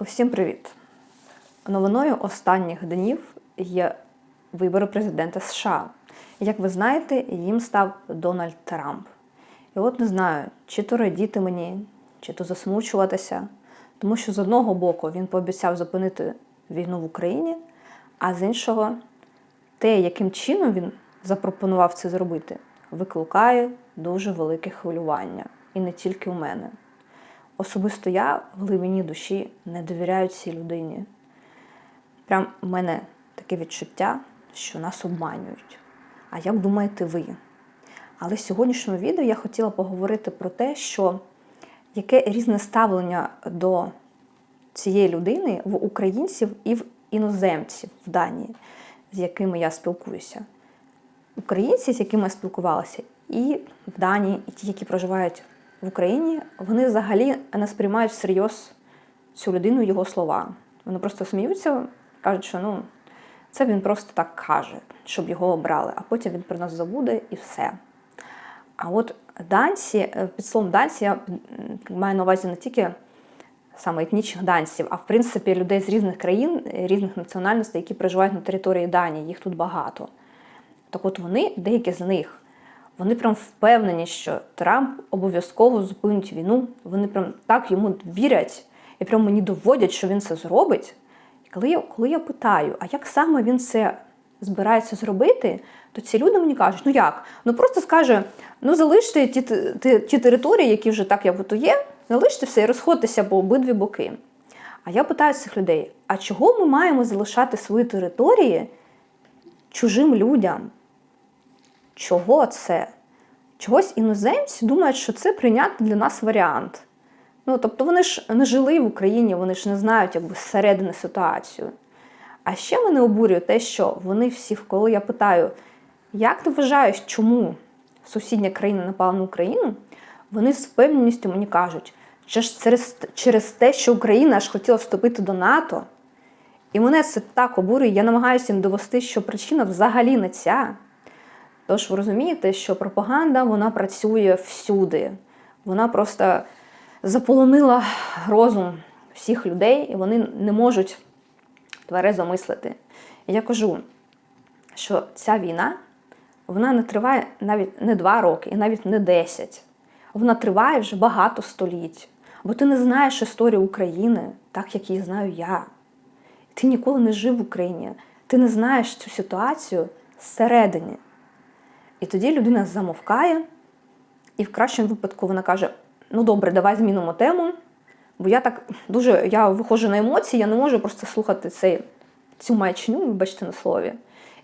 Усім привіт! Новиною останніх днів є вибори президента США. Як ви знаєте, їм став Дональд Трамп. І от не знаю, чи то радіти мені, чи то засмучуватися, тому що з одного боку він пообіцяв зупинити війну в Україні, а з іншого, те, яким чином він запропонував це зробити, викликає дуже велике хвилювання. І не тільки у мене. Особисто я в глибині душі не довіряю цій людині. Прям у мене таке відчуття, що нас обманюють. А як думаєте ви? Але в сьогоднішньому відео я хотіла поговорити про те, що яке різне ставлення до цієї людини в українців і в іноземців в Данії, з якими я спілкуюся. Українці, з якими я спілкувалася, і в Данії, і ті, які проживають в Україні, вони взагалі не сприймають всерйоз цю людину, його слова. Вони просто сміються, кажуть, що ну, це він просто так каже, щоб його обрали, а потім він про нас забуде і все. А от данці, е, під словом данці, я маю на увазі не тільки саме етнічних данців, а в принципі людей з різних країн, різних національностей, які проживають на території Данії, їх тут багато. Так от вони, деякі з них, вони прям впевнені, що Трамп обов'язково зупинить війну. Вони прям так йому вірять і прям мені доводять, що він це зробить. І коли я, коли я питаю, а як саме він це збирається зробити, то ці люди мені кажуть, ну як? Ну просто скаже: ну залиште ті, ті, ті території, які вже так як ото є, залиште все і розходьтеся по обидві боки. А я питаю цих людей: а чого ми маємо залишати свої території чужим людям? Чого це? Чогось іноземці думають, що це прийнятний для нас варіант. Ну, тобто вони ж не жили в Україні, вони ж не знають якби зсередини ситуацію. А ще мене обурює те, що вони всі, коли я питаю, як ти вважаєш, чому сусідня країна напала на Україну, вони з впевненістю мені кажуть, що ж через, через те, що Україна аж хотіла вступити до НАТО. І мене це так обурює, я намагаюся їм довести, що причина взагалі не ця. Тож ви розумієте, що пропаганда вона працює всюди. Вона просто заполонила розум всіх людей, і вони не можуть тверезо мислити. Я кажу, що ця війна вона не триває навіть не два роки, і навіть не десять. Вона триває вже багато століть. Бо ти не знаєш історію України, так як її знаю я. Ти ніколи не жив в Україні, ти не знаєш цю ситуацію зсередині. І тоді людина замовкає, і в кращому випадку вона каже: ну добре, давай змінимо тему. Бо я так дуже я виходжу на емоції, я не можу просто слухати цей, цю маячню, вибачте на слові.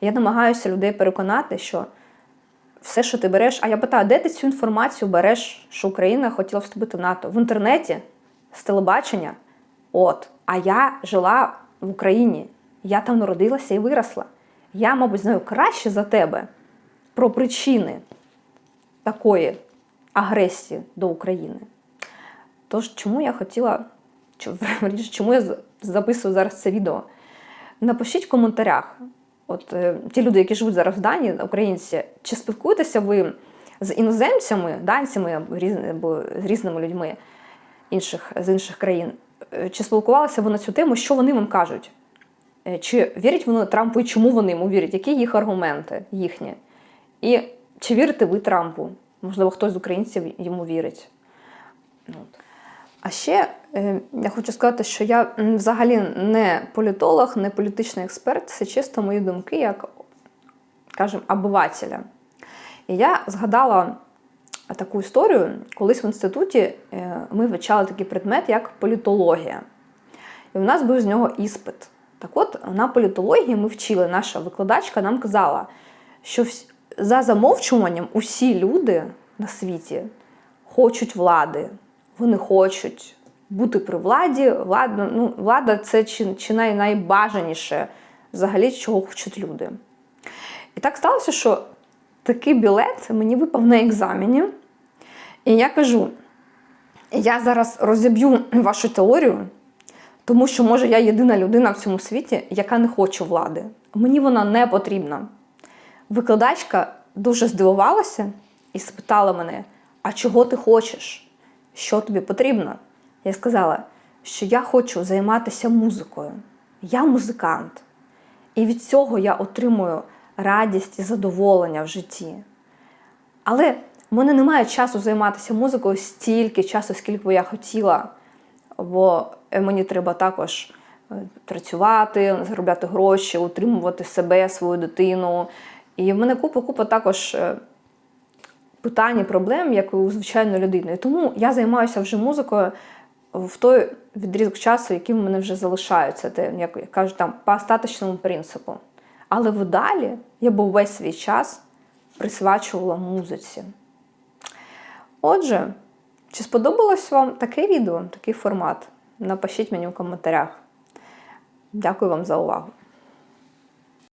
Я намагаюся людей переконати, що все, що ти береш, а я питаю, де ти цю інформацію береш, що Україна хотіла вступити в НАТО? В інтернеті, з телебачення. От. А я жила в Україні, я там народилася і виросла. Я, мабуть, знаю краще за тебе про причини такої агресії до України. Тож, чому я хотіла, чому я записую зараз це відео? Напишіть в коментарях, от е, ті люди, які живуть зараз в Данії, українці, чи спілкуєтеся ви з іноземцями, данцями або різними людьми інших, з інших країн? Е, Чи спілкувалися ви на цю тему, що вони вам кажуть? Е, Чи вірять вони Трампу і чому вони йому вірять? Які їх аргументи їхні? І чи вірите ви Трампу? Можливо, хтось з українців йому вірить. А ще е, я хочу сказати, що я взагалі не політолог, не політичний експерт, це чисто мої думки, як, скажімо, обивателя. І я згадала таку історію, колись в інституті е, ми вивчали такий предмет, як політологія. І у нас був з нього іспит. Так от, на політології ми вчили, наша викладачка нам казала, що за замовчуванням усі люди на світі хочуть влади. Вони хочуть бути при владі. Влада, ну, влада це чи, чи най, найбажаніше взагалі, чого хочуть люди. І так сталося, що такий білет мені випав на екзамені. І я кажу: я зараз розіб'ю вашу теорію, тому що, може, я єдина людина в цьому світі, яка не хоче влади. Мені вона не потрібна. Викладачка дуже здивувалася і спитала мене: а чого ти хочеш? Що тобі потрібно? Я сказала: що я хочу займатися музикою. Я музикант. І від цього я отримую радість і задоволення в житті. Але в мене немає часу займатися музикою стільки часу, скільки би я хотіла. Бо мені треба також е, працювати, заробляти гроші, утримувати себе, свою дитину. І в мене купа-купа також е, питань і проблем, як у звичайної людини. І тому я займаюся вже музикою в той відрізок часу, який в мене вже залишаються, те, як я кажу, там по остаточному принципу. Але вдалі я був весь свій час присвячувала музиці. Отже, чи сподобалось вам таке відео, такий формат? Напишіть мені в коментарях. Дякую вам за увагу.